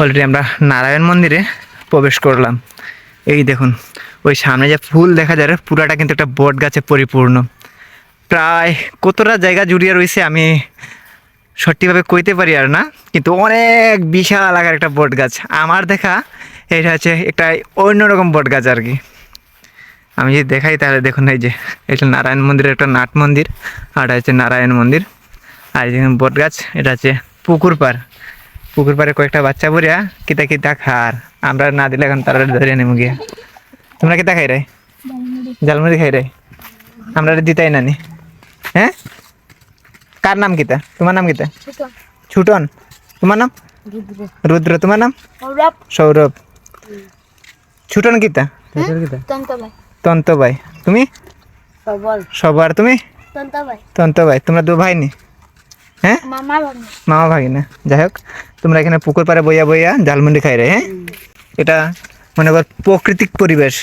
Already আমরা নারায়ণ মন্দিরে প্রবেশ করলাম। এই দেখুন, ওই সামনে যে ফুল দেখা যায়, পুরাটা কিন্তু একটা বট গাছে পরিপূর্ণ। প্রায় কতটা জায়গা জুড়িয়ে রয়েছে আমি সঠিকভাবে কইতে পারি আর না, কিন্তু অনেক বিশাল আকার একটা বট গাছ। আমার দেখা, এটা হচ্ছে একটা অন্যরকম বট গাছ আর কি। আমি যদি দেখাই তাহলে দেখুন এই যে এটা নারায়ণ মন্দিরের একটা নাট মন্দির, আর এটা হচ্ছে নারায়ণ মন্দির। আর বট গাছ, এটা হচ্ছে পুকুর পাড়। পুকুর পাড়ে কয়েকটা বাচ্চা বরিয়া কিতা কিতা খার। আমরা না দিলে এখন তারা ধরে নেমে গিয়া। তোমরা কিতা খাই রে জালমুড়ি খাই রে আমরা দিতাই নানি। হ্যাঁ? কার নাম কিতা? তোমার নাম কিতা? ছুটন। তোমার নাম? রুদ্র। তোমার নাম? সৌরভ। ছুটন কিতা? তন্ত ভাই তুমি? সবার তুমি? তন্ত ভাই তোমরা দু ভাই নি হ্যাঁ? মামা ভাই মামা ভাগি না যাই হোক তোমরা এখানে পুকুর পাড়ে বইয়া বইয়া ঝালমুন্ডি খাই রে হ্যাঁ? এটা মনে কর প্রাকৃতিক পরিবেশ।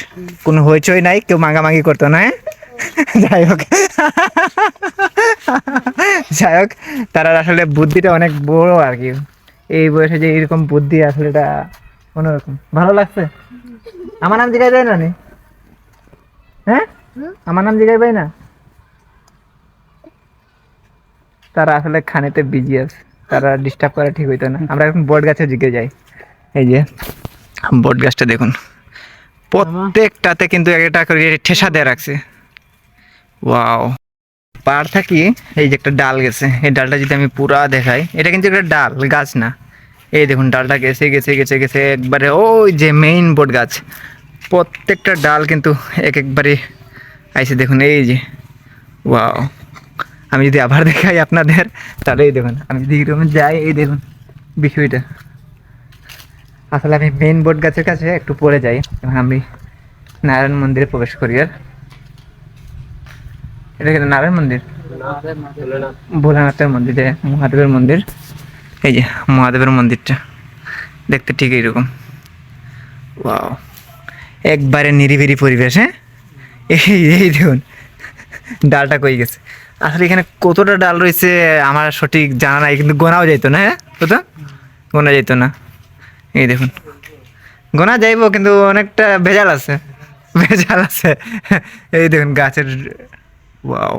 কোনো হইচই নাই কেউ মাগামাগি করতো না হ্যাঁ? যাই হোক। যাই হোক তার আসলে বুদ্ধিটা অনেক বড় আর কি। এই বয়সে যে এরকম বুদ্ধি আসলে এটা অন্যরকম। ভালো লাগছে? আমার নাম জিগাই দেয় না? হ্যাঁ? আমার নাম জিগাই পাই না? তারা আসলে খানেতে বিজি আছে। তারা ডিস্টার্ব করা ঠিক হইতো না। আমরা এখন বট গাছে জিগে যাই। এই যে, বট গাছটা দেখুন। প্রত্যেকটাতে কিন্তু এক একটা করে ঠেসা দিয়ে রাখছে। ওয়াও। পার থাকি, এই যে একটা ডাল গেছে। এই ডালটা যদি আমি পুরা দেখাই, এটা কিন্তু একটা ডাল, গাছ না। এই দেখুন, ডালটা গেছে গেছে গেছে গেছে, একবারে ওই যে মেইন বট গাছ। প্রত্যেকটা ডাল কিন্তু এক একবারে আইসে দেখুন, এই যে। ওয়াও। আমি যদি আবার দেখাই আপনাদের, তাহলে এই দেখুন, আমি যদি এরকম যাই, এই দেখুন বিষয়টা। আসলে আমি মেইন বোর্ড গাছের কাছে একটু পরে যাই এবং আমি নারায়ণ মন্দিরে প্রবেশ করি, আর? এটা কিন্তু নারায়ণ মন্দির? ভোলানাথের মন্দির মহাদেবের মন্দির। এই যে মহাদেবের মন্দিরটা, দেখতে ঠিক এইরকম। ওয়াও একবারে নিরিবিরি পরিবেশ হ্যাঁ? এই এই দেখুন, ডালটা কই গেছে? আসলে এখানে কতটা ডাল রয়েছে, আমার সঠিক জানা নাই, কিন্তু গোনাও যাইতো না হ্যাঁ? কত গোনা যাইতো না। এই দেখুন। গোনা যাইবো, কিন্তু অনেকটা ভেজাল আছে। ভেজাল আছে। এই দেখুন গাছের, ওয়াও।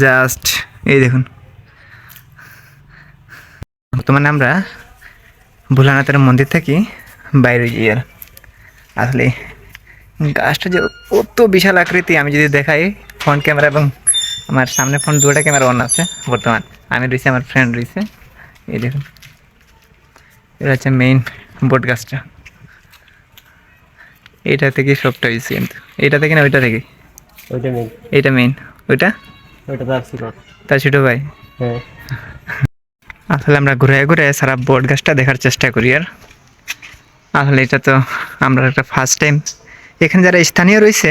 জাস্ট, এই দেখুন। বর্তমানে আমরা ভোলানাথের মন্দির থেকে বাইরে যাই আর আসলে গাছটা যে কত বিশাল আকৃতি, আমি যদি দেখাই ফ্রন্ট ক্যামেরা এবং আমার সামনে ফোন দুটা ক্যামেরা অন আছে বর্তমান। আমি রয়েছি আমার ফ্রেন্ড রয়েছে। এই দেখুন। এটা হচ্ছে মেইন বোট গাছটা এইটা থেকে সবটা হয়েছে কিন্তু। এইটা থেকে না ওইটা থেকে ওইটা মেন এইটা মেইন ওইটা? ওইটা তার ছিল তার ছোটো ভাই? হ্যাঁ। আসলে আমরা ঘুরে ঘুরে সারা বট গাছটা দেখার চেষ্টা করি আর। আসলে এটা তো আমরা একটা ফার্স্ট টাইম এখানে যারা স্থানীয় রয়েছে,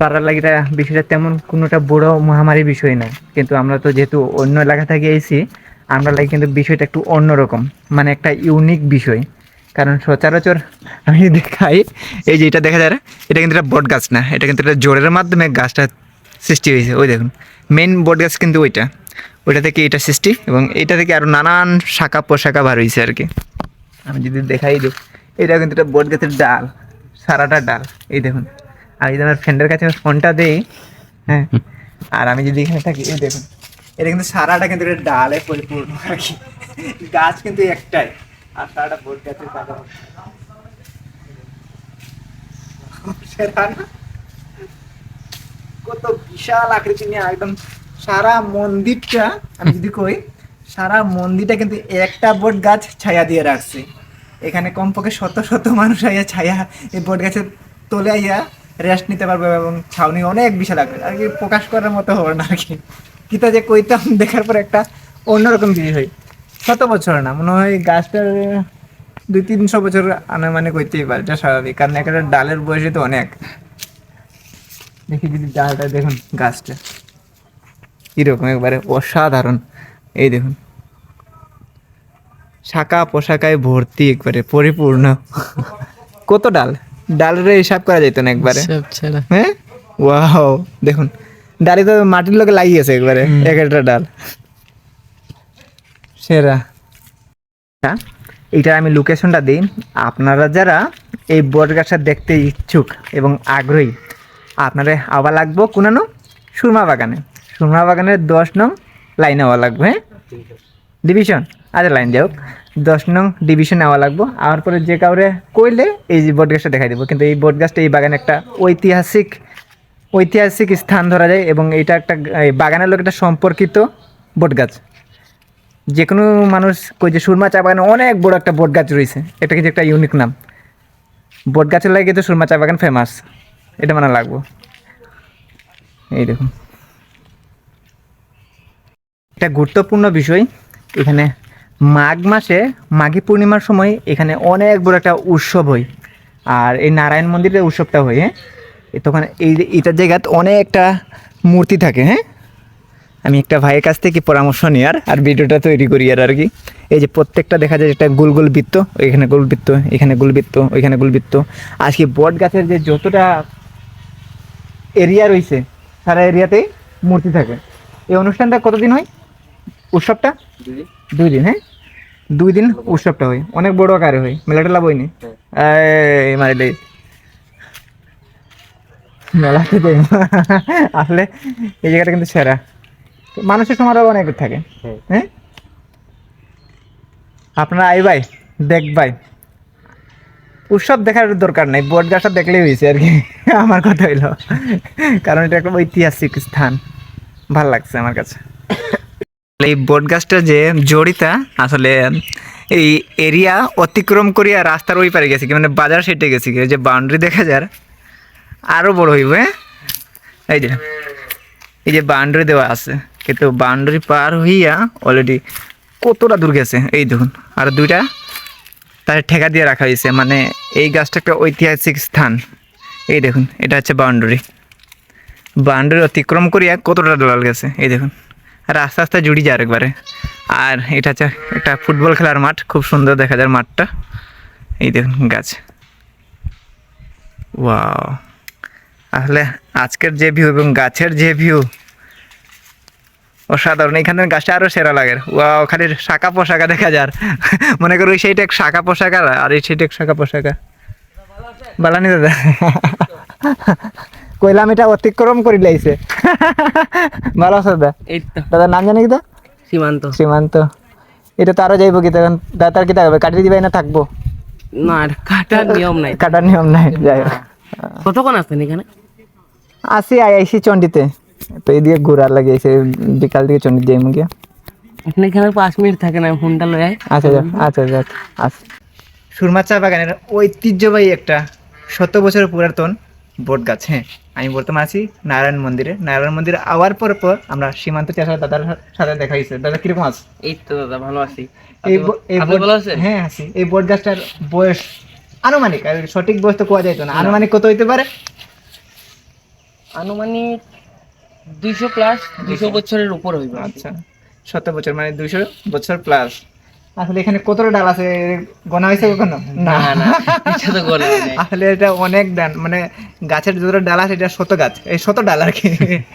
তারা লাগে এটা বিষয়টা তেমন কোনোটা বড় মহামারী বিষয় না কিন্তু আমরা তো যেহেতু অন্য এলাকা থেকে এসেছি আমরা লাগে কিন্তু বিষয়টা একটু অন্যরকম মানে একটা ইউনিক বিষয়। কারণ সচরাচর আমি দেখাই, এই যে এটা দেখা যায় এটা কিন্তু একটা বট গাছ না, এটা কিন্তু একটা জোরের মাধ্যমে গাছটা সৃষ্টি হয়েছে। ওই দেখুন মেন বট গাছ কিন্তু ওইটা। ওইটা থেকে এটা সৃষ্টি এবং এটা থেকে আরও নানান শাখা পোশাখা বার হয়েছে আর কি। আমি যদি দেখাই দিই এটা কিন্তু একটা বট গাছের ডাল। সারাটা ডাল। এই দেখুন। আমি যদি আমার ফ্রেন্ডের কাছে ফোনটা দেই হ্যাঁ আর আমি যদি এখানে থাকি এই দেখুন। এটা কিন্তু সারাটা কিন্তু একটা ডালে পরিপূর্ণ আর কি। গাছ কিন্তু একটাই। আর সারাটা বট গাছের পাতা না? কত বিশাল আকৃতি নিয়ে একদম সারা মন্দিরটা আমি যদি কই সারা মন্দিরটা কিন্তু একটা বট গাছ ছায়া দিয়ে রাখছে। এখানে কমপক্ষে শত শত মানুষ আইয়া ছায়া এই বট গাছের তোলে আইয়া রেস্ট নিতে পারবে এবং ছাউনি অনেক বিশাল আকৃতি আর কি প্রকাশ করার মতো হবে না আর কি। কিতা যে কইতাম দেখার পর একটা অন্যরকম জিনিস হয়। শত বছর না, মনে হয় গাছটার দুই তিনশো বছর আনুমানিক হইতেই পারে, এটা স্বাভাবিক। কারণ একটা ডালের বয়সে তো অনেক। দেখি যদি ডালটা দেখুন গাছটা। কীরকম, একবারে অসাধারণ। এই দেখুন। শাখা পোশাকায় ভর্তি একবারে পরিপূর্ণ। কত ডাল? ডালের হিসাব করা যেত না একবারে। হ্যাঁ? ওয়াও দেখুন ডালি তো মাটির লোকে লাগিয়েছে একবারে এক একটা ডাল। সেরা। হ্যাঁ, এইটার আমি লোকেশনটা দিই। আপনারা যারা এই বট গাছটা দেখতে ইচ্ছুক এবং আগ্রহী আপনারা আবার লাগবো কোনানো সুরমা বাগানে। সুরমা বাগানের দশ নং লাইনে আওয়া লাগবে হ্যাঁ? ডিভিশন আচ্ছা লাইন যাই হোক। দশ নং ডিভিশন নেওয়া লাগবো। আর পরে যে কাউরে কইলে এই বট গাছটা দেখাই দেবো। কিন্তু এই বট গাছটা এই বাগানে একটা ঐতিহাসিক ঐতিহাসিক স্থান ধরা যায় এবং এটা একটা বাগানের লোক একটা সম্পর্কিত বট গাছ। যে কোনো মানুষ কই যে সুরমা চা বাগানে অনেক বড় একটা বট গাছ রয়েছে। এটা কিন্তু একটা ইউনিক নাম। বট গাছের লাগে তো সুরমা চা বাগান ফেমাস এটা মানে লাগবো। এই দেখুন। একটা গুরুত্বপূর্ণ বিষয় এখানে মাঘ মাসে মাঘী পূর্ণিমার সময় এখানে অনেক বড় একটা উৎসব হয়। আর এই নারায়ণ মন্দিরের উৎসবটা হয় হ্যাঁ? তখন এই এটার জায়গাত অনেকটা মূর্তি থাকে হ্যাঁ? আমি একটা ভাইয়ের কাছ থেকে পরামর্শ নিই আর ভিডিওটা তৈরি করি আর আর কি। এই যে প্রত্যেকটা দেখা যায় একটা গোল গোল বৃত্ত, এখানে গোল বৃত্ত, এখানে গোল বৃত্ত ওইখানে গোল বৃত্ত। আজকে বট গাছের যে যতটা এরিয়া রয়েছে, সারা এরিয়াতেই মূর্তি থাকে। এই অনুষ্ঠানটা কতদিন হয়? উৎসবটা? দুই দিন হ্যাঁ? দুই দিন উৎসবটা হয়। অনেক বড় আকারে হয়। মেলাটা লাভ হয়নি। এই মারিলে মেলাতে যাই আসলে এই জায়গাটা কিন্তু সেরা। মানুষের সমারোহ অনেক থাকে। হ্যাঁ। হ্যাঁ? আপনারা আই ভাই দেখ ভাই। উৎসব দেখার দরকার নাই। বট গাছটা দেখলেই হয়েছে আর কি। আমার কথা হইল। কারণ এটা একটা ঐতিহাসিক স্থান। ভালো লাগছে আমার কাছে। এই বট গাছটা যে জড়িতা আসলে এই এরিয়া অতিক্রম করিয়া রাস্তার ওই পারে গেছে কি মানে বাজার সেটে গেছে কি, যে বাউন্ডারি দেখা যার আরও বড় হইব হ্যাঁ? এই যে এই যে বাউন্ডারি দেওয়া আছে কিন্তু বাউন্ডারি পার হইয়া অলরেডি কতটা দূর গেছে এই দেখুন আর দুইটা তার ঠেকা দিয়ে রাখা হয়েছে মানে এই গাছটা একটা ঐতিহাসিক স্থান এই দেখুন এটা হচ্ছে বাউন্ডারি বাউন্ডারি অতিক্রম করিয়া কতটা দলাল গেছে এই দেখুন। আর আস্তে আস্তে জুড়ি যায় একবারে আর এটা হচ্ছে একটা ফুটবল খেলার মাঠ, খুব সুন্দর দেখা যায় মাঠটা। এই দেখুন গাছ। ওয়াও আসলে আজকের যে ভিউ এবং গাছের যে ভিউ অসাধারণ। এখানে গাছটা আরও সেরা লাগে ওয়াও খালি শাখা পোশাকা দেখা যার মনে করো ওই সেইটা এক শাখা পোশাকা আর এই সেইটা এক শাখা পোশাকা বালানি দাদা কইলাম এটা অতিক্রম করি লাইছে। ভালো আছে দাদা এই তো। দাদার নাম জানি কি তো সীমান্ত। সীমান্ত। এটা তো আরও যাইবো কি তখন? দাদার কি থাকবে কাটিয়ে দিবে না থাকব? না এটা কাটার নিয়ম নাই। কাটার নিয়ম নাই যাই কতক্ষণ আসছেন এখানে? আসি আই আইসি চন্ডিতে তো এদিকে ঘোরার লাগে এসে বিকাল দিকে চন্ডি যাই মুখে আপনি এখানে পাঁচ মিনিট থাকে না ফোনটা লয়ে আচ্ছা আচ্ছা আচ্ছা আচ্ছা আচ্ছা। সুরমা চা বাগানের ঐতিহ্যবাহী একটা শত বছরের পুরাতন বট গাছ হ্যাঁ। আমি বর্তমানে আছি নারায়ণ মন্দিরে। নারায়ণ মন্দিরে আওয়ার পর পর আমরা সীমান্ত চাষা দাদার সাথে দেখা হয়েছে। দাদা কীরকম আছে? এই তো দাদা ভালো আছি। এই হ্যাঁ আছি। এই বট গাছটার বয়স আনুমানিক আর সঠিক বয়স তো কোয়া যাইতো না। আনুমানিক কত হইতে পারে? আনুমানিক দুইশো প্লাস দুইশো। বছরের উপর হইবে। আচ্ছা শত বছর মানে দুইশো বছর প্লাস আসলে এখানে কতটা ডাল আছে? গোনা হয়েছে কখনো? না না। তো গলা নেই। আসলে এটা অনেক ডাল মানে গাছের যতটা ডাল আছে এটা শত গাছ এই শত ডাল আর কি।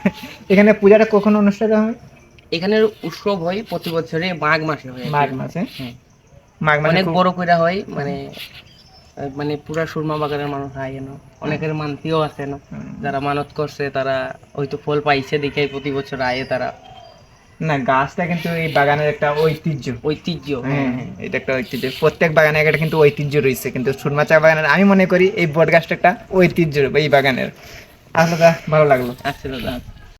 এখানে পূজাটা কখন অনুষ্ঠিত হয় এখানের উৎসব হয় প্রতি বছরে মাঘ মাসে হয় মাঘ মাসে? হ্যাঁ। মাঘ মাসে অনেক বড় কইরা হয় মানে মানে পুরা সুরমা বাগানের মানুষ আয় এনো। অনেকের মানতিও আছে না যারা মানত করছে তারা হয়তো ফল পাইছে দেখে প্রতি বছর আয়ে তারা। না গাছটা কিন্তু এই বাগানের একটা ঐতিহ্য। ঐতিহ্য হ্যাঁ হ্যাঁ, এটা একটা ঐতিহ্য। প্রত্যেক বাগানে একটা কিন্তু ঐতিহ্য রয়েছে কিন্তু সুরমা চা বাগানের আমি মনে করি এই বট গাছটা একটা ঐতিহ্য এই বাগানের। আসলে ভালো লাগল। আচ্ছা দাদা।